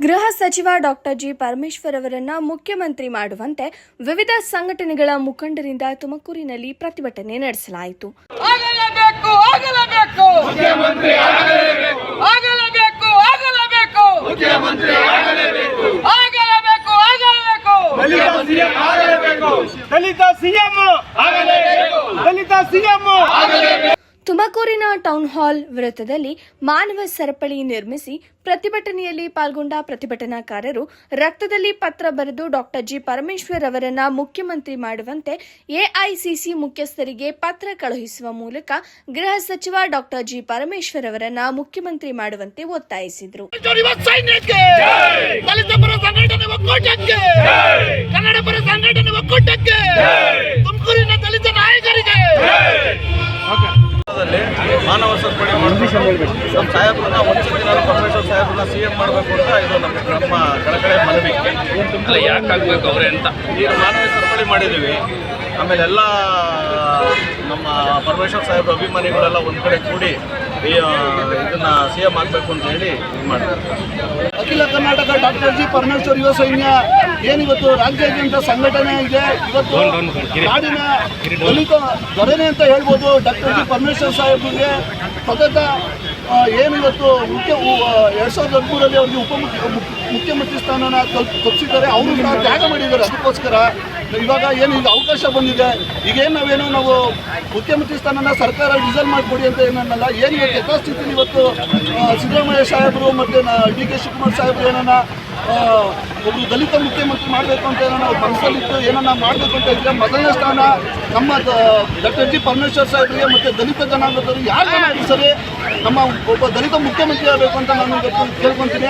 ಗೃಹ ಸಚಿವ doctor G Parameshwar ಅವರನ್ನ ಮುಖ್ಯಮಂತ್ರಿ ಮಾಡುವಂತೆ ವಿವಿಧ ಸಂಘಟನೆಗಳ ಮುಖಂಡರಿಂದ ತುಮಕೂರಿನಲ್ಲಿ ಪ್ರತಿಭಟನೆ ನಡೆಸಲಾಯಿತು. ಆಗಲೇಬೇಕು ಆಗಲೇಬೇಕು. ಮುಖ್ಯಮಂತ್ರಿ ಆಗಲೇಬೇಕು. ಆಗಲೇಬೇಕು ಆಗಲೇಬೇಕು. ಮುಖ್ಯಮಂತ್ರಿ ಆಗಲೇಬೇಕು. ಆಗಲೇಬೇಕು ಆಗಲೇಬೇಕು. ದಲಿತ ಸಿಎಂ ಆಗಲೇಬೇಕು. ದಲಿತ ಸಿಎಂ ತುಮಕೂರಿನ ಟೌನ್ ಹಾಲ್ ವೃತ್ತದಲ್ಲಿ ಮಾನವ ಸರಪಳಿ ನಿರ್ಮಿಸಿ ಪ್ರತಿಭಟನೆಯಲ್ಲಿ ಪಾಲ್ಗೊಂಡ ಪ್ರತಿಭಟನಾಕಾರರು ರಕ್ತದಲ್ಲಿ ಪತ್ರ ಬರೆದು ಡಾಕ್ಟರ್ ಜಿ ಪರಮೇಶ್ವರ್ ಅವರನ್ನ ಮುಖ್ಯಮಂತ್ರಿ ಮಾಡುವಂತೆ ಎಐಸಿಸಿ ಮುಖ್ಯಸ್ಥರಿಗೆ ಪತ್ರ ಕಳುಹಿಸುವ ಮೂಲಕ ಗೃಹ ಸಚಿವ ಡಾಕ್ಟರ್ ಜಿ ಪರಮೇಶ್ವರ್ ಅವರನ್ನ ಮುಖ್ಯಮಂತ್ರಿ ಮಾಡುವಂತೆ ಒತ್ತಾಯಿಸಿದರು. ಕನ್ನಡ ಮಾನವ ಸರಪಳಿ ಮಾಡಬೇಕು. ನಮ್ಮ ಸಾಹೇಬ್ರನ್ನ ಒಂದು ದಿನ ಪರಮೇಶ್ವರ್ ಸಾಹೇಬ್ರನ್ನ ಸಿ ಎಂ ಮಾಡಬೇಕು ಅಂತ ಇದು ನಮ್ಮ ನಮ್ಮ ಕಳಕಳೆ ಮನವಿ. ಅಲ್ಲ ಯಾಕೆ ಅವರೇ ಅವ್ರೆ ಅಂತ? ಈಗ ಮಾನವ ಸರಪಳಿ ಮಾಡಿದ್ದೀವಿ. ಆಮೇಲೆ ಎಲ್ಲ ನಮ್ಮ ಪರಮೇಶ್ವರ್ ಸಾಹೇಬ್ರ ಅಭಿಮಾನಿಗಳೆಲ್ಲ ಒಂದ್ ಕಡೆ ಕೂಡಿ ಈ, ಇದನ್ನ ಸಿ ಎಂ ಆಗಬೇಕು ಅಂತ ಹೇಳಿ ಇದು ಮಾಡಿದ್ದಾರೆ ಅಖಿಲ ಕರ್ನಾಟಕ ಡಾಕ್ಟರ್ ಜಿ ಪರಮೇಶ್ವರ್ ಯುವ ಸೈನ್ಯ ಏನಿವತ್ತು ರಾಜ್ಯಾದ್ಯಂತ ಸಂಘಟನೆ ಇದೆ? ಇವತ್ತು ನಾಡಿನ ದಲಿತ ದೊರೆನೆ ಅಂತ ಹೇಳ್ಬೋದು. Doctor G. ಪರಮೇಶ್ವರ್ ಸಾಹೇಬ್ರಿಗೆ ಸತತ ಏನಿವತ್ತು ಮುಖ್ಯ ಎರಡು ಸಾವಿರದ ಹದಿಮೂರರಲ್ಲಿ ಅವರಿಗೆ ಉಪಮುಖ್ಯ ಮುಖ್ಯ- ಮುಖ್ಯಮಂತ್ರಿ ಸ್ಥಾನನ ತಪ್ಪಿಸಿದ್ದಾರೆ ಅವರು ತ್ಯಾಗ ಮಾಡಿದ್ದಾರೆ. ಅದಕ್ಕೋಸ್ಕರ ಇವಾಗ ಏನು ಈಗ ಅವಕಾಶ ಬಂದಿದೆ. ಈಗೇನು ನಾವೇನು, ನಾವು ಮುಖ್ಯಮಂತ್ರಿ ಸ್ಥಾನನ ಸರ್ಕಾರ ರಿಸರ್ವ್ ಮಾಡಿಕೊಡಿ ಅಂತ ಏನನ್ನಲ್ಲ, ಏನು ಇವತ್ತು ಇವತ್ತು ಸಿದ್ದರಾಮಯ್ಯ ಸಾಹೇಬರು ಮತ್ತು ಡಿ ಕೆ ಶಿವಕುಮಾರ್ ಸಾಹೇಬರು ಏನನ್ನ ಒಬ್ಬರು ದಲಿತ ಮುಖ್ಯಮಂತ್ರಿ ಮಾಡಬೇಕು ಅಂತ ಏನೋ ನಾವು ಮನಸ್ಸಲ್ಲಿತ್ತು ಏನನ್ನ ಮಾಡಬೇಕು ಅಂತ ಇದ್ರೆ ಮೊದಲನೇ ಸ್ಥಾನ ನಮ್ಮ ಡಾಕ್ಟರ್ ಜಿ ಪರಮೇಶ್ವರ್ ಸಾಹೇಬರಿಗೆ ಮತ್ತು ದಲಿತ ಜನಾಂಗದವರು ಯಾರು ಸರಿ, ನಮ್ಮ ಒಬ್ಬ ದಲಿತ ಮುಖ್ಯಮಂತ್ರಿ ಆಗಬೇಕು ಅಂತ ನಾನು ಕೇಳ್ಕೊತೀನಿ.